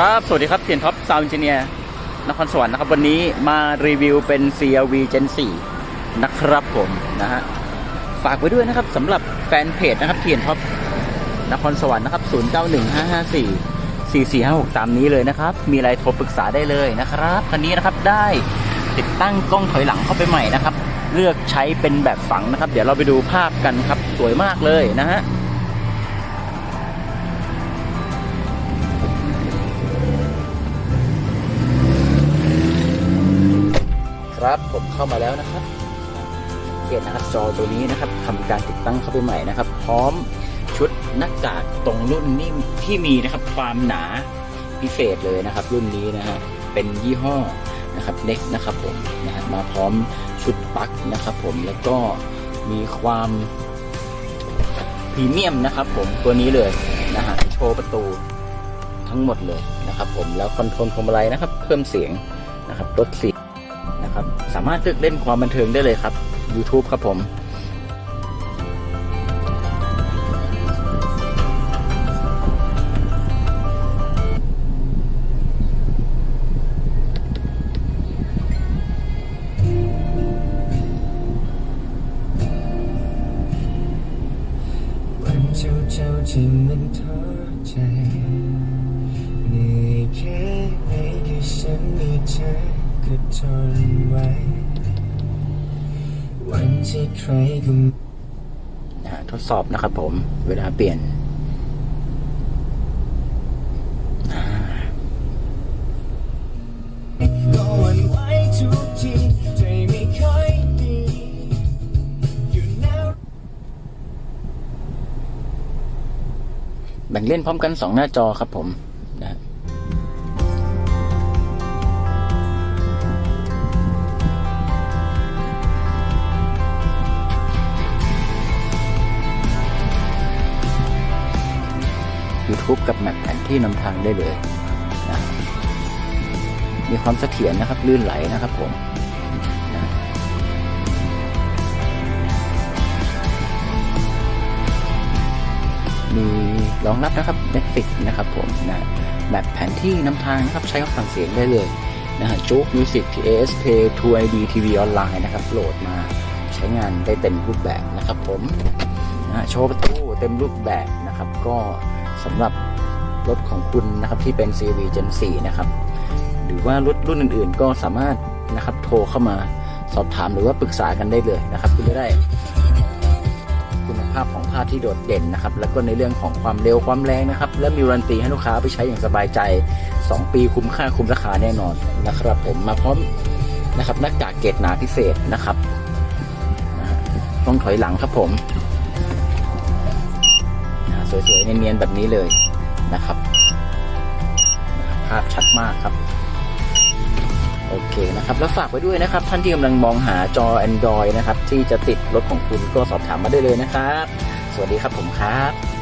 ครับ สวัสดีครับเทียนท็อปซาวน์ n จเนียนครสวรรค์นะครับ วันนี้มารีวิวเป็น CRV Gen 4 นะครับผมนะฮะ ฝากไว้ด้วยนะครับสำหรับแฟนเพจนะครับเทียนท็อปนครสวรรค์นะครับ 091554 4456 ตามนี้เลยนะครับ มีอะไรโทรปรึกษาได้เลยนะครับ คันนี้นะครับได้ติดตั้งกล้องถอยหลังเข้าไปใหม่นะครับ เลือกใช้เป็นแบบฝังนะครับ เดี๋ยวเราไปดูภาพกันครับ สวยมากเลยนะฮะ ผมเข้ามาแล้วนะครับเกตนะครับจอตัวนี้นะครับทำการติดตั้งเข้าไปใหม่นะครับ พร้อมชุดหน้ากากตรงรุ่นนี่ที่มีนะครับ ความหนาพิเศษเลยนะครับ รุ่นนี้นะฮะเป็นยี่ห้อนะครับเน็กนะครับผมนะฮะมาพร้อมชุดปลั๊กนะครับผมแล้วก็มีความพรีเมียมนะครับผมตัวนี้เลยนะฮะโชว์ประตูทั้งหมดเลยนะครับผมแล้วคอนโทรลพวงมาลัยนะครับ เพิ่มเสียงนะครับลดเสียง นะครับ สามารถเลือกเล่นความบันเทิงได้เลยครับ YouTube ครับผมเจ้าเจ้าที่มันท้อใจเหนื่อยแค่ไหนแค่ ฉันมีเธอก็ทนไว้ วันที่ใครก็นะฮะทดสอบนะครับผม เวลาเปลี่ยนอ่าก็หวันไหวทุกทีใจไม่ค่อยดีอยู่แนวแบ่งเล่นพร้อมกัน2หน้าจอครับผม YouTube กับแมปแผนที่นำทางได้เลยนะมีความเสถียรนะครับลื่นไหลนะครับผมนะมีรองรับนะครับ Netflix นะครับผมนะแมปแผนที่นำทางนะครับใช้กับฟังเสียงได้เลยนะฮะจุกมิวสิก ASP 2 ID TV ออนไลน์นะครับโหลดมาใช้งานได้เต็มรูปแบบนะครับผมนะฮะโชว์ประตูเต็มรูปแบบนะครับก็ สำหรับรถของคุณนะครับที่เป็น CV Gen 4นะครับ หรือว่ารถรุ่นอื่นๆ ก็สามารถนะครับโทรเข้ามาสอบถามหรือว่าปรึกษากันได้เลยนะครับเพื่อจะได้ คุณภาพของภาพที่โดดเด่นนะครับ แล้วก็ในเรื่องของความเร็วความแรงนะครับ และมีรันตีให้ลูกค้าไปใช้อย่างสบายใจ 2 ปีคุ้มค่าคุ้มราคาแน่นอนนะครับผมมาพร้อมนะครับหน้ากากเกรดหนาพิเศษนะครับต้องถอยหลังครับผม สวยๆเนียนๆแบบนี้เลยนะครับ ภาพชัดมากครับโอเคนะครับแล้วฝากไว้ด้วยนะครับ ท่านที่กำลังมองหาจอ Android นะครับ ที่จะติดรถของคุณก็สอบถามมาได้เลยนะครับ สวัสดีครับผมครับ